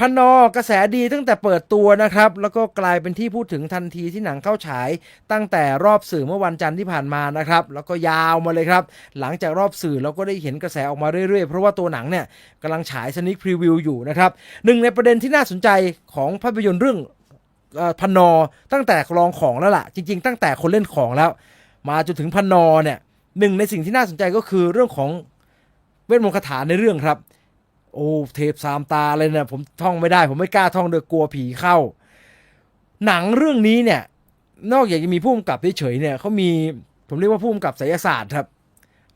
พนอกระแสดีตั้งแต่เปิดตัวนะครับ แล้วก็กลายเป็นที่พูดถึงทันทีที่หนังเข้าฉาย ตั้งแต่รอบสื่อเมื่อวันจันทร์ที่ผ่านมานะครับ แล้วก็ยาวมาเลยครับ หลังจากรอบสื่อเราก็ได้เห็นกระแสออกมาเรื่อยๆ เพราะว่าตัวหนังเนี่ยกำลังฉายสนิคพรีวิวอยู่นะครับหนึ่งในประเด็นที่น่าสนใจของภาพยนตร์เรื่องอพนอตั้งแต่ลองของแล้วล่ะ จริง ๆ ตั้งแต่คนเล่นของแล้ว มาจนถึงพนนอเนี่ยหนึ่งในสิ่งที่น่าสนใจก็คือเรื่องของเวทมนต์คาถาในเรื่องครับ โอ้เทพสามตาเลยเนี่ยผมท่องไม่ได้ผมไม่กล้าท่องเดือกลัวผีเข้า หนังเรื่องนี้เนี่ย นอกจากจะมีผู้กำกับเฉยเนี่ยเขามีผมเรียกว่าผู้กำกับไสยศาสตร์ครับ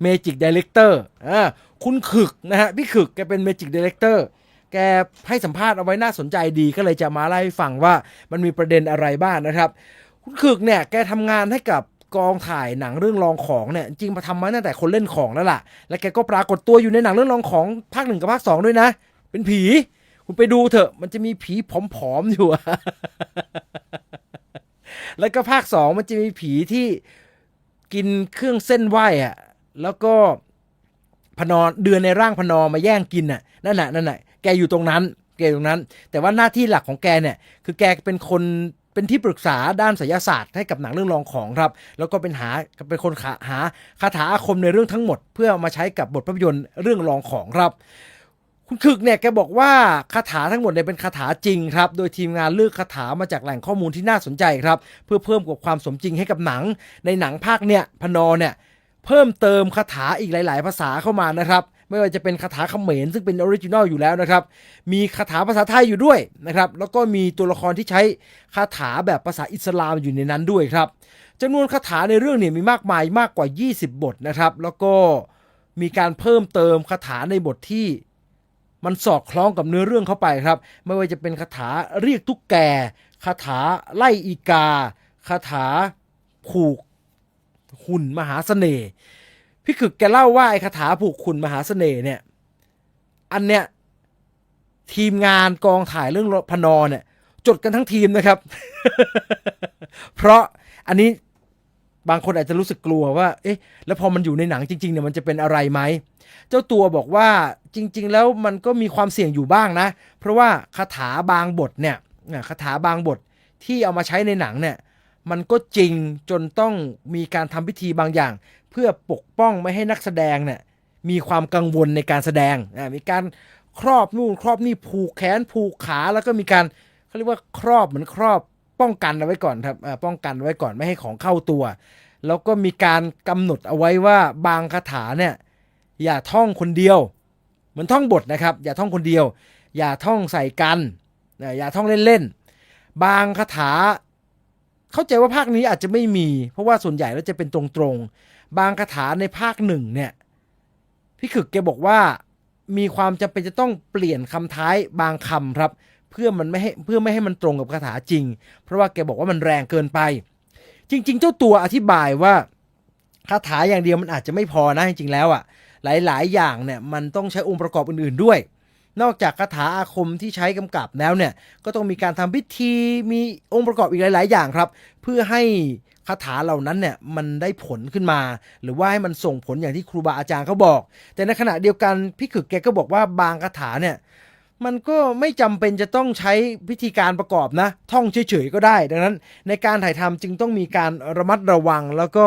เมจิกดีเลกเตอร์อ่าคุณขึกนะฮะพี่ขึกแกเป็นเมจิกดีเลกเตอร์แกให้สัมภาษณ์เอาไว้น่าสนใจดีก็เลยจะมาเล่าให้ฟังว่ามันมีประเด็นอะไรบ้างนะครับ คุณขึกเนี่ยแกทำงานให้กับ กองถ่ายหนังเรื่องลองของเนี่ยจริงมาทำมาตั้งแต่คนเล่นของแล้วล่ะ แล้วแกก็ปรากฏตัวอยู่ในหนังเรื่องลองของภาคหนึ่งกับภาคสองด้วยนะ เป็นผี คุณไปดูเถอะ มันจะมีผีผอมๆอยู่อะแล้วก็ภาคสองมันจะมีผีที่กินเครื่องเส้นไหวอะแล้วก็พนอนเดือนในร่างพนอมาแย่งกินน่ะนั่นน่ะนั่นน่ะแกอยู่ตรงนั้นแกอยู่ตรงนั้น แต่ว่าหน้าที่หลักของแกเนี่ย คือแกเป็นคน เป็นที่ปรึกษาด้านไสยศาสตร์ให้กับหนังเรื่องรองของครับ แล้วก็เป็นหาเป็นคนหาหาคาถาอาคมในเรื่องทั้งหมด เพื่อมาใช้กับบทภาพยนตร์เรื่องรองของครับ คุณคึกเนี่ยแกบอกว่าคาถาทั้งหมดเนี่ยเป็นคาถาจริงครับ โดยทีมงานเลือกคาถามาจากแหล่งข้อมูลที่น่าสนใจครับ เพื่อเพิ่มกับความสมจริงให้กับหนัง ในหนังภาคเนี่ยพนอเนี่ยเพิ่มเติมคาถาอีกหลาย ๆ ภาษาเข้ามานะครับไม่ว่าจะเป็นคาถาเขมรซึ่งเป็นออริจินอลอยู่แล้วนะครับ มีคาถาภาษาไทยอยู่ด้วยนะครับ แล้วก็มีตัวละครที่ใช้คาถาแบบภาษาอิสลามอยู่ในนั้นด้วยครับจำนวนคาถาในเรื่องเนี่ยมีมากมายมากกว่า 20 บทนะครับ แล้วก็มีการเพิ่มเติมคาถาในบทที่มันสอดคล้องกับเนื้อเรื่องเข้าไปครับ ไม่ว่าจะเป็นคาถาเรียกตุ๊กแกคาถาไล่อีกาคาถาผูกหุ่นมหาเสน่ห์ พี่ขึกแกเล่าว่าไอ้คาถาผูกหุ่นมหาเสน่ห์เนี่ย อันเนี้ยทีมงานกองถ่ายเรื่องพนอเนี่ยจดกันทั้งทีมนะครับ เพราะอันนี้บางคนอาจจะรู้สึกกลัวว่า เอ๊ะ แล้วพอมันอยู่ในหนังจริงๆเนี่ยมันจะเป็นอะไรไหม เจ้าตัวบอกว่าจริง ๆ แล้วมันก็มีความเสี่ยงอยู่บ้างนะ เพราะว่าคาถาบางบทเนี่ยคาถาบางบทที่เอามาใช้ในหนังเนี่ย มันก็จริงจนต้องมีการทำพิธีบางอย่าง เพื่อปกป้องไม่ให้นักแสดงเนี่ยมีความกังวลในการแสดงอะมีการครอบนู่นครอบนี่ผูกแขนผูกขาแล้วก็มีการเขาเรียกว่าครอบเหมือนครอบป้องกันเอาไว้ก่อนครับป้องกันไว้ก่อนไม่ให้ของเข้าตัว แล้วก็มีการกำหนดเอาไว้ว่าบางคาถาเนี่ยอย่าท่องคนเดียว เหมือนท่องบทนะครับ อย่าท่องคนเดียว อย่าท่องใส่กันอย่าท่องเล่นๆบางคาถา เข้าใจว่าภาคนี้อาจจะไม่มี เพราะว่าส่วนใหญ่แล้วจะเป็นตรงๆ บางคาถาในภาคหนึ่งเนี่ย พี่ขึกแกบอกว่ามีความจำเป็นจะต้องเปลี่ยนคำท้ายบางคำครับ เพื่อมันไม่ให้เพื่อไม่ให้มันตรงกับคาถาจริง เพราะว่าแกบอกว่ามันแรงเกินไป จริง ๆ เจ้าตัวอธิบายว่าคาถาอย่างเดียวมันอาจจะไม่พอนะจริงๆแล้วอะ หลายๆ อย่างเนี่ยมันต้องใช้องค์ประกอบอื่นๆด้วย นอกจากคาถาอาคมที่ใช้กำกับแล้วเนี่ย ก็ต้องมีการทำพิธีมีองค์ประกอบอีกหลาย ๆ อย่างครับ เพื่อให้ คาถาเหล่านั้นเนี่ยมันได้ผลขึ้นมา หรือว่าให้มันส่งผลอย่างที่ครูบาอาจารย์เขาบอก แต่ในขณะเดียวกันพี่ขึกแกก็บอกว่าบางคาถาเนี่ยมันก็ไม่จำเป็นจะต้องใช้พิธีการประกอบนะ ท่องเฉยๆก็ได้ ดังนั้น ในการถ่ายทำจึงต้องมีการระมัดระวังแล้วก็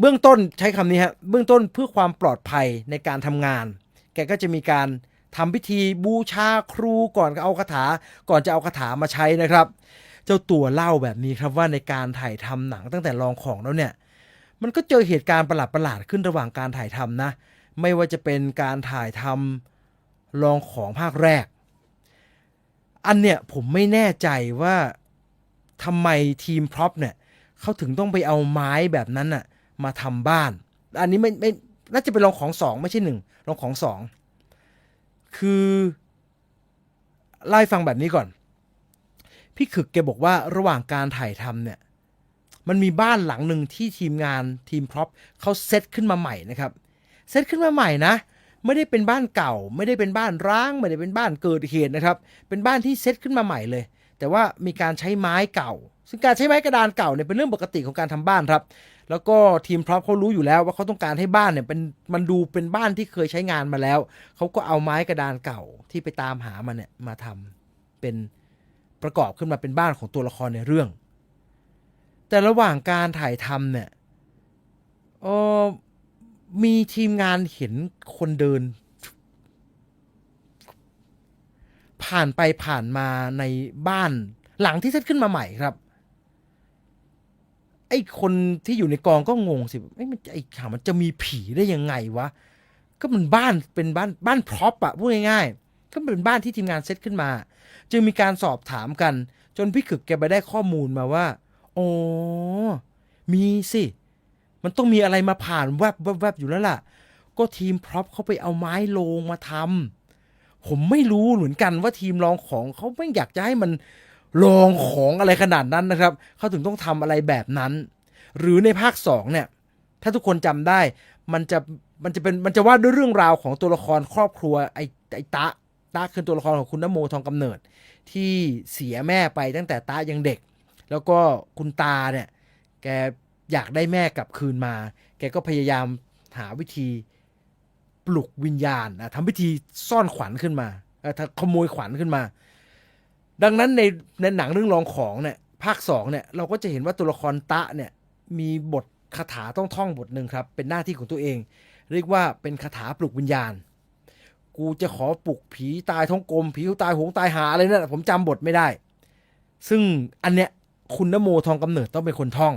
เบื้องต้นใช้คำนี้ฮะเบื้องต้นเพื่อความปลอดภัยในการทำงาน แกก็จะมีการทำพิธีบูชาครูก่อนเอาคาถาก่อนจะเอาคาถามาใช้นะครับ เจ้าตัวเล่าแบบนี้ครับว่าในการถ่ายทำหนังตั้งแต่ลองของแล้วเนี่ย มันก็เจอเหตุการณ์ประหลาดๆขึ้นระหว่างการถ่ายทำนะ ไม่ว่าจะเป็นการถ่ายทำลองของภาคแรก อันเนี่ยผมไม่แน่ใจว่าทำไมทีมพร็อพเนี่ยเขาถึงต้องไปเอาไม้แบบนั้นน่ะมาทำบ้าน อันนี้ไม่ไม่น่าจะเป็นรองของสองไม่ใช่หนึ่งรองของสองคือไล่ฟังแบบนี้ก่อน พี่ขึกแกบอกว่าระหว่างการถ่ายทำเนี่ย มันมีบ้านหลังหนึ่งที่ทีมงานทีมพร็อพเขาเซตขึ้นมาใหม่นะครับ เซตขึ้นมาใหม่นะ ไม่ได้เป็นบ้านเก่า ไม่ได้เป็นบ้านร้าง ไม่ได้เป็นบ้านเกิดเหตุนะครับ เป็นบ้านที่เซตขึ้นมาใหม่เลย แต่ว่ามีการใช้ไม้เก่า ซึ่งการใช้ไม้กระดานเก่าเนี่ยเป็นเรื่องปกติของการทำบ้านครับ แล้วก็ทีมพร็อพเขารู้อยู่แล้วว่าเขาต้องการให้บ้านเนี่ยเป็นมันดูเป็นบ้านที่เคยใช้งานมาแล้ว เขาก็เอาไม้กระดานเก่าที่ไปตามหามันเนี่ยมาทำเป็น ประกอบขึ้นมาเป็นบ้านของตัวละครในเรื่อง แต่ระหว่างการถ่ายทำเนี่ยเออมีทีมงานเห็นคนเดิน ผ่านไปผ่านมาในบ้านหลังที่เซตขึ้นมาใหม่ครับไอ้คนที่อยู่ในกองก็งงสิไอ้มันไอ้ข่ามันจะมีผีได้ยังไงวะ ก็มันบ้านเป็นบ้านบ้านพร็อพอะพูดง่ายๆ ก็เป็นบ้านที่ทีมงานเซตขึ้นมา จึงมีการสอบถามกัน จนพี่ขึกแกไปได้ข้อมูลมาว่าโอ้มีสิ มันต้องมีอะไรมาผ่านแวบแวบแวบอยู่แล้วล่ะ ก็ทีมพร็อพเขาไปเอาไม้โลงมาทำผมไม่รู้เหมือนกันว่าทีมลองของเขาไม่อยากจะให้มันลองของอะไรขนาดนั้นนะครับ เขาถึงต้องทำอะไรแบบนั้น หรือในภาคสองเนี่ย ถ้าทุกคนจำได้ มันจะมันจะเป็นมันจะว่าด้วยเรื่องราวของตัวละครครอบครัวไอ้ไอ้ตะ ตะคือตัวละครของคุณนโมทองกำเนิด ที่เสียแม่ไปตั้งแต่ตายังเด็ก แล้วก็คุณตาเนี่ยแกอยากได้แม่กลับคืนมา แกก็พยายามหาวิธีปลุกวิญญาณทำพิธีซ่อนขวัญขึ้นมาเอ่อถ้าขโมยขวัญขึ้นมา ดังนั้นในในหนังเรื่องรองของเนี่ยภาคสองเนี่ยเราก็จะเห็นว่าตัวละครตะเนี่ยมีบทคาถาต้องท่องบทหนึ่งครับ เป็นหน้าที่ของตัวเอง เรียกว่าเป็นคาถาปลุกวิญญาณ กูจะขอปลุกผีตายท้องกลม ผีตายหงตายหาอะไรนั่นนะผมจำบทไม่ได้ ซึ่งอันเนี้ยคุณนโมทองกำเนิดต้องเป็นคนท่อง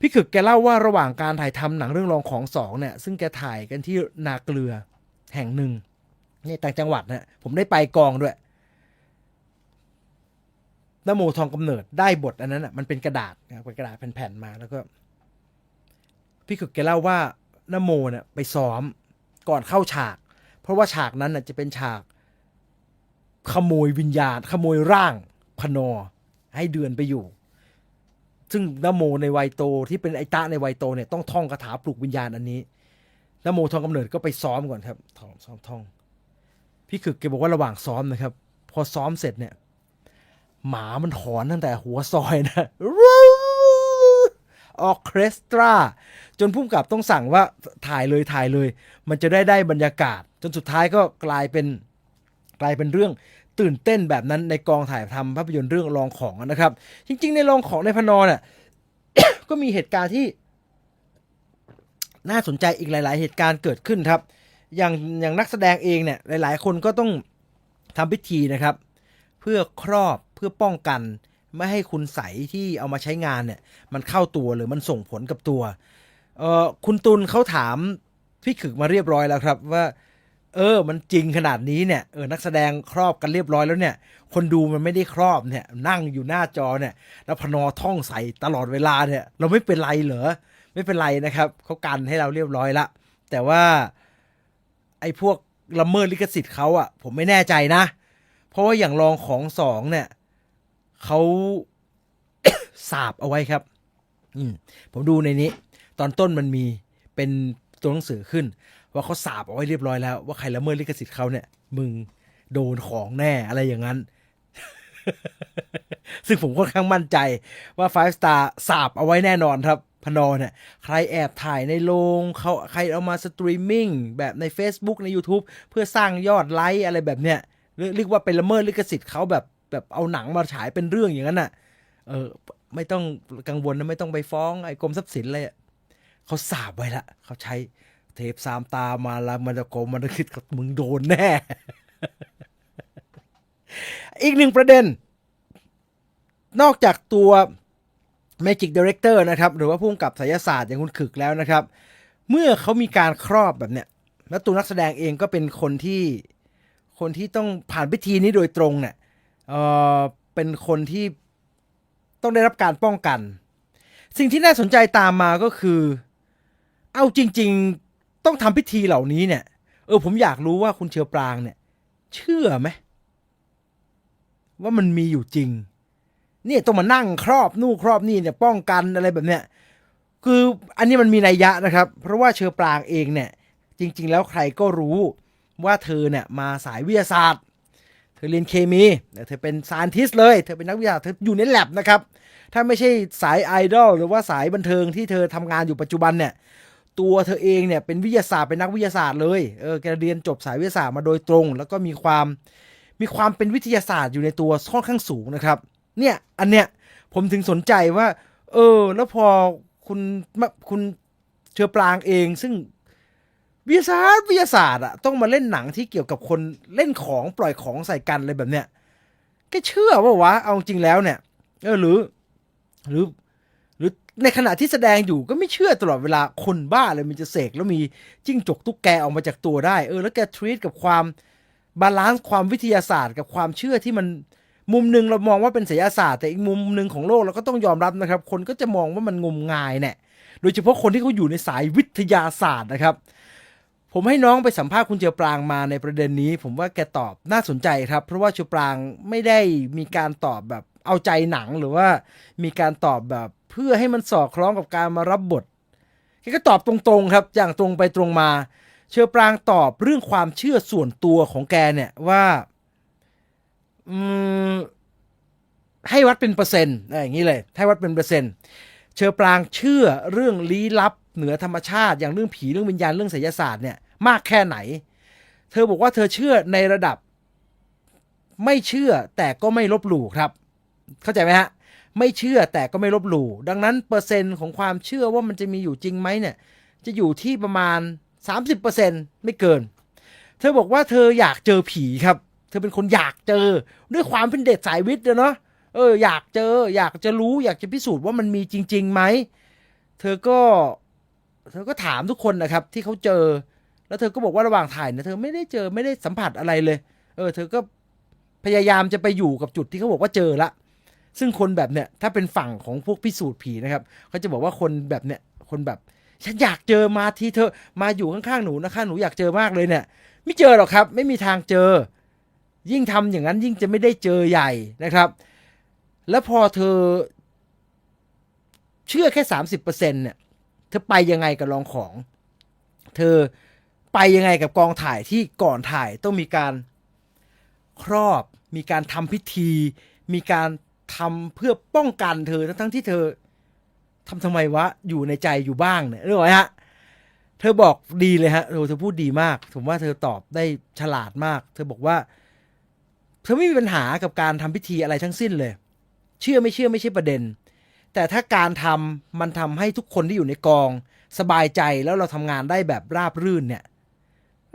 พี่ขึกแกเล่าว่าระหว่างการถ่ายทำหนังเรื่องรองของสองเนี่ย ซึ่งแกถ่ายกันที่นาเกลือแห่งหนึ่งเนี่ยต่างจังหวัดนะผมได้ไปกองด้วยนโมทองกำเนิดได้บทอันนั้นอะมันเป็นกระดาษนะเป็นกระดาษแผ่นๆมาแล้วก็ พี่ขึกแกเล่าว่านโมเนี่ยไปซ้อมก่อนเข้าฉาก เพราะว่าฉากนั้นน่ะจะเป็นฉาก ขโมยวิญญาณ ขโมยร่างพนอ ให้เดือนไปอยู่ ซึ่งนโมในวัยโตที่เป็นไอตะในวัยโตเนี่ยต้องท่องคาถาปลุกวิญญาณอันนี้นโมทองกำเนิดก็ไปซ้อมก่อนครับท่องซ้อมท่อง พี่ขึกแกบอกว่าระหว่างซ้อมนะครับ พอซ้อมเสร็จเนี่ย หมามันหอนตั้งแต่หัวซอยนะ ออเคสตรา จนพุ่มกับต้องสั่งว่าถ่ายเลยถ่ายเลย มันจะได้ได้บรรยากาศ จนสุดท้ายก็กลายเป็นกลายเป็นเรื่องตื่นเต้นแบบนั้นในกองถ่ายทำภาพยนตร์เรื่องรองของนะครับ จริง ๆ ในรองของในพนอเนี่ยก็มีเหตุการณ์ที่น่าสนใจอีกหลาย ๆ เหตุการณ์เกิดขึ้นครับ อย่างอย่างนักแสดงเองเนี่ยหลาย ๆ คนก็ต้องทำพิธีนะครับ เพื่อครอบเพื่อป้องกัน ไม่ให้คุณใสที่เอามาใช้งานเนี่ย มันเข้าตัวหรือมันส่งผลกับตัว เออคุณตุลเขาถามพี่ขึกมาเรียบร้อยแล้วครับว่า เออ มันจริงขนาดนี้เนี่ยเออนักแสดงครอบกันเรียบร้อยแล้วเนี่ย คนดูมันไม่ได้ครอบเนี่ย นั่งอยู่หน้าจอเนี่ย แล้วพนอท่องใส่ตลอดเวลาเนี่ย เราไม่เป็นไรเหรอไม่เป็นไรนะครับเขากันให้เราเรียบร้อยละแต่ว่าไอ้พวกละเมิดลิขสิทธิ์เขาอะผมไม่แน่ใจนะ เพราะว่าอย่างรองของสองเนี่ย เขาสาบเอาไว้ครับ อืผมดูในนี้ ตอนต้นมันมีเป็นตัวหนังสือขึ้น ว่าเขาสาบเอาไว้เรียบร้อยแล้ว ว่าใครละเมิดลิขสิทธิ์เขาเนี่ย มึงโดนของแน่อะไรอย่างนั้น ซึ่งผมค่อนข้างมั่นใจว่า Five Star สาบเอาไว้แน่นอนครับพนอเนี่ยใครแอบถ่ายในโรงเขาใครเอามาสตรีมมิ่งแบบใน Facebook ใน YouTube เพื่อสร้างยอดไลค์อะไรแบบเนี้ยเรียกว่าเป็นละเมิดลิขสิทธิ์เขาแบบ แบบเอาหนังมาฉายเป็นเรื่องอย่างนั้นน่ะ เออ ไม่ต้องกังวลนะไม่ต้องไปฟ้องไอ้กรมทรัพย์สินเลยเขาสาบไว้ละเขาใช้เทปสามตามาแล้วมันจะโกมันจะคิดกับมึงโดนแน่ อีกหนึ่งประเด็น นอกจากตัว Magic Director นะครับ หรือว่าผู้กำกับศิลศาสตร์อย่างคุณขึกแล้วนะครับ เมื่อเขามีการครอบแบบเนี้ย แล้วตัวนักแสดงเองก็เป็นคนที่คนที่ต้องผ่านพิธีนี้โดยตรงเนี่ย เออเป็นคนที่ต้องได้รับการป้องกัน สิ่งที่น่าสนใจตามมาก็คือ เอาจริง ๆต้องทำพิธีเหล่านี้เนี่ย เออผมอยากรู้ว่าคุณเชียวปรางเนี่ย เชื่อไหมว่ามันมีอยู่จริง เนี่ยต้องมานั่งครอบนู่นครอบนี่เนี่ย ป้องกันอะไรแบบเนี้ยคืออันนี้มันมีนัยยะนะครับ เพราะว่าเชอปรางเองเนี่ย จริง ๆ แล้วใครก็รู้ว่าเธอเนี่ยมาสายวิทยาศาสตร์ เธอเรียนเคมี เธอเป็น scientist เลย เธอเป็นนักวิทยา เธออยู่ใน lab นะครับ ถ้าไม่ใช่สายไอดอลหรือว่าสายบันเทิงที่เธอทำงานอยู่ปัจจุบันเนี่ย ตัวเธอเองเนี่ยเป็นวิทยาศาสตร์เป็นนักวิทยาศาสตร์เลย เออ แกเรียนจบสายวิทยาศาสตร์มาโดยตรง แล้วก็มีความมีความเป็นวิทยาศาสตร์อยู่ในตัวค่อนข้างสูงนะครับ เนี่ย อันเนี้ยผมถึงสนใจว่า เออ แล้วพอคุณมะคุณเชอปรางเอง ซึ่ง วิทยาศาสตร์วิทยาศาสตร์อะต้องมาเล่นหนังที่เกี่ยวกับคนเล่นของปล่อยของใส่กันอะไรแบบเนี้ยแกเชื่อว่าวะเอาจริงแล้วเนี่ยเออหรือ หรือ หรือในขณะที่แสดงอยู่ก็ไม่เชื่อตลอดเวลาคนบ้าเลยมันจะเสกแล้วมีจิ้งจกตุ๊กแกออกมาจากตัวได้ เออแล้วแกทรีตกับความบาลานซ์ความวิทยาศาสตร์ กับความเชื่อที่มันมุมหนึ่งเรามองว่าเป็นศิลปศาสตร์ แต่อีกมุมหนึ่งของโลกเราก็ต้องยอมรับนะครับ คนก็จะมองว่ามันงมงายเนี่ยโดยเฉพาะคนที่เขาอยู่ในสายวิทยาศาสตร์นะครับ ผมให้น้องไปสัมภาษณ์คุณเจียวปรางมาในประเด็นนี้ ผมว่าแกตอบน่าสนใจครับ เพราะว่าเจียวปรางไม่ได้มีการตอบแบบเอาใจหนังหรือว่ามีการตอบแบบเพื่อให้มันสอดคล้องกับการมารับบทแกก็ตอบตรงๆครับ อย่างตรงไปตรงมา เชอปรางตอบเรื่องความเชื่อส่วนตัวของแกเนี่ยว่าอืมให้วัดเป็นเปอร์เซ็นต์อะไรอย่างนี้เลย ให้วัดเป็นเปอร์เซ็นต์ เชอปรางเชื่อเรื่องลี้ลับเหนือธรรมชาติ อย่างเรื่องผีเรื่องวิญญาณเรื่องไสยศาสตร์เนี่ย มากแค่ไหน เธอบอกว่าเธอเชื่อในระดับ ไม่เชื่อแต่ก็ไม่ลบหลู่ครับ เข้าใจไหมฮะไม่เชื่อแต่ก็ไม่ลบหลู่ดังนั้นเปอร์เซ็นต์ของความเชื่อว่ามันจะมีอยู่จริงไหมเนี่ย จะอยู่ที่ประมาณ 30%ไม่เกิน เธอบอกว่าเธออยากเจอผีครับ เธอเป็นคนอยากเจอ ด้วยความเป็นเด็กสายวิทย์เนาะเอออยากเจอ อยากจะรู้ อยากจะพิสูจน์ว่ามันมีจริงๆไหม เธอก็ เธอก็ถามทุกคนนะครับ ที่เขาเจอ แล้วเธอก็บอกว่าระหว่างถ่ายเนี่ยเธอไม่ได้เจอไม่ได้สัมผัสอะไรเลย เออ เธอก็พยายามจะไปอยู่กับจุดที่เขาบอกว่าเจอละ ซึ่งคนแบบเนี้ยถ้าเป็นฝั่งของพวกพิสูจน์ผีนะครับเขาจะบอกว่าคนแบบเนี้ยคนแบบฉันอยากเจอมาทีเธอมาอยู่ข้างๆหนูนะคะหนูอยากเจอมากเลยเนี่ย ไม่เจอหรอกครับ ไม่มีทางเจอ ยิ่งทำอย่างนั้นยิ่งจะไม่ได้เจอใหญ่นะครับ แล้วพอเธอ เชื่อแค่สามสิบเปอร์เซ็นเนี่ยเธอไปยังไงกับลองของ เธอ ไปยังไงกับกองถ่ายที่ก่อนถ่ายต้องมีการครอบ มีการทำพิธี มีการทำเพื่อป้องกันเธอทั้งที่เธอทำทำไมวะอยู่ในใจอยู่บ้างเนี่ยรู้ไหมฮะเธอบอกดีเลยฮะโอ้เธอพูดดีมากผมว่าเธอตอบได้ฉลาดมาก เธอบอกว่า เธอไม่มีปัญหากับการทำพิธีอะไรทั้งสิ้นเลย เชื่อไม่เชื่อไม่ใช่ประเด็น แต่ถ้าการทำมันทำให้ทุกคนที่อยู่ในกอง สบายใจแล้วเราทำงานได้แบบราบรื่นเนี่ย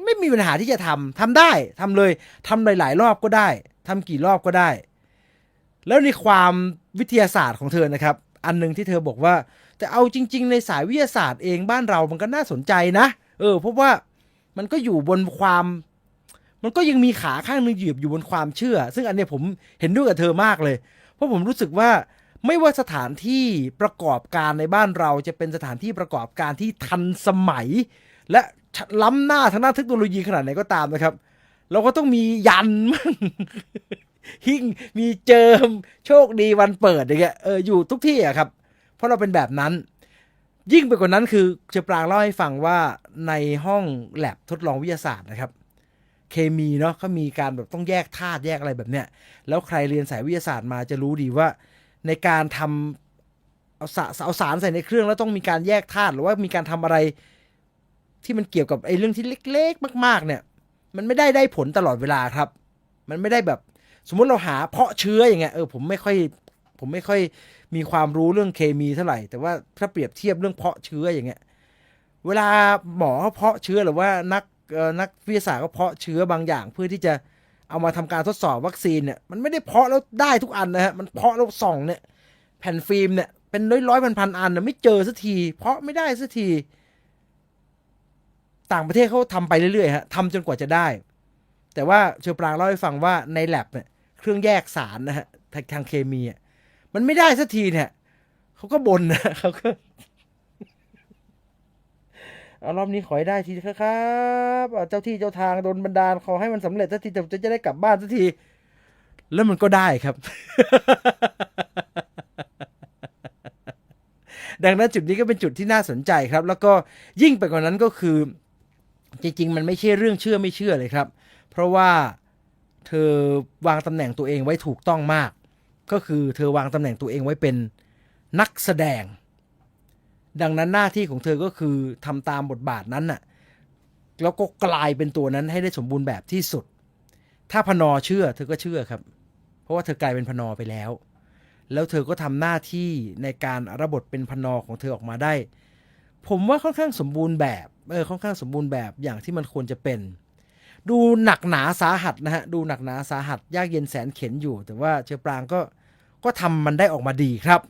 ไม่มีปัญหาที่จะทำทำได้ทำเลยทำหลาย ๆ รอบก็ได้ทำกี่รอบก็ได้ แล้วในความวิทยาศาสตร์ของเธอนะครับ อันหนึ่งที่เธอบอกว่าแต่เอาจริง ๆ ในสายวิทยาศาสตร์เองบ้านเรามันก็น่าสนใจนะ เออ เพราะว่ามันก็อยู่บนความ มันก็ยังมีขาข้างหนึงหยียบอยู่บนความเชื่อ ซึ่งอันเนี้ยผมเห็นด้วยกับเธอมากเลย เพราะผมรู้สึกว่าไม่ว่าสถานที่ประกอบการในบ้านเราจะเป็นสถานที่ประกอบการที่ทันสมัย และ ล้ำหน้าทางด้านเทคโนโลยีขนาดไหนก็ตามนะครับ เราก็ต้องมียันมั่งหิ้งมีเจิมโชคดีวันเปิดอย่างเงี้ยเอออยู่ทุกที่อะครับ เพราะเราเป็นแบบนั้น ยิ่งไปกว่านั้นคือเชอปรางเล่าให้ฟังว่าในห้องแลบทดลองวิทยาศาสตร์นะครับเคมีเนาะเขามีการแบบต้องแยกธาตุแยกอะไรแบบเนี้ย แล้วใครเรียนสายวิทยาศาสตร์มาจะรู้ดีว่า ในการทำเอาสาเอาสารใส่ในเครื่องแล้วต้องมีการแยกธาตุหรือว่ามีการทำอะไร ที่มันเกี่ยวกับไอ้เรื่องที่เล็กๆ มาก ๆ เนี่ย มันไม่ได้ได้ผลตลอดเวลาครับ มันไม่ได้แบบ สมมติเราหาเพาะเชื้ออย่างเงี้ยเออผมไม่ค่อยผมไม่ค่อยมีความรู้เรื่องเคมีเท่าไหร่ แต่ว่าถ้าเปรียบเทียบเรื่องเพาะเชื้ออย่างเงี้ยเวลาหมอเขาเพาะเชื้อหรือว่านักนักวิทยาศาสตร์เขาเพาะเชื้อบางอย่าง เพื่อที่จะเอามาทำการทดสอบวัคซีนเนี่ยมันไม่ได้เพาะแล้วได้ทุกอันนะฮะมันเพาะแล้วส่องเนี่ยแผ่นฟิล์มเนี่ยเป็นร้อยร้อยพันพันๆอันนะไม่เจอสักที เพาะไม่ได้สักที ต่างประเทศเขาทำไปเรื่อยๆฮะทำจนกว่าจะได้ แต่ว่าเชอปรางเล่าให้ฟังว่าในแลบเนี่ยเครื่องแยกสารนะฮะทางเคมีอะมันไม่ได้สักทีเนี่ยเขาก็บ่นนะเขาก็เอารอบนี้ขอให้ได้ทีครับเจ้าที่เจ้าทางโดนบันดาลขอให้มันสำเร็จสักทีจะจะจะได้กลับบ้านสักที แล้วมันก็ได้ครับ ดังนั้นจุดนี้ก็เป็นจุดที่น่าสนใจครับ แล้วก็ยิ่งไปกว่านั้นก็คือ จริง ๆ มันไม่ใช่เรื่องเชื่อไม่เชื่อเลยครับ เพราะว่าเธอวางตำแหน่งตัวเองไว้ถูกต้องมาก ก็คือเธอวางตำแหน่งตัวเองไว้เป็นนักแสดง ดังนั้นหน้าที่ของเธอก็คือทำตามบทบาทนั้นน่ะแล้วก็กลายเป็นตัวนั้นให้ได้สมบูรณ์แบบที่สุด ถ้าพนอเชื่อเธอก็เชื่อครับ เพราะว่าเธอกลายเป็นพนอไปแล้ว แล้วเธอก็ทำหน้าที่ในการระบทเป็นพนอของเธอออกมาได้ ผมว่าค่อนข้างสมบูรณ์แบบเออค่อนข้างสมบูรณ์แบบอย่างที่มันควรจะเป็น ดูหนักหนาสาหัสนะฮะดูหนักหนาสาหัสยากเย็นแสนเข็นอยู่ แต่ว่าเชอปรางก็ก็ทำมันได้ออกมาดีครับ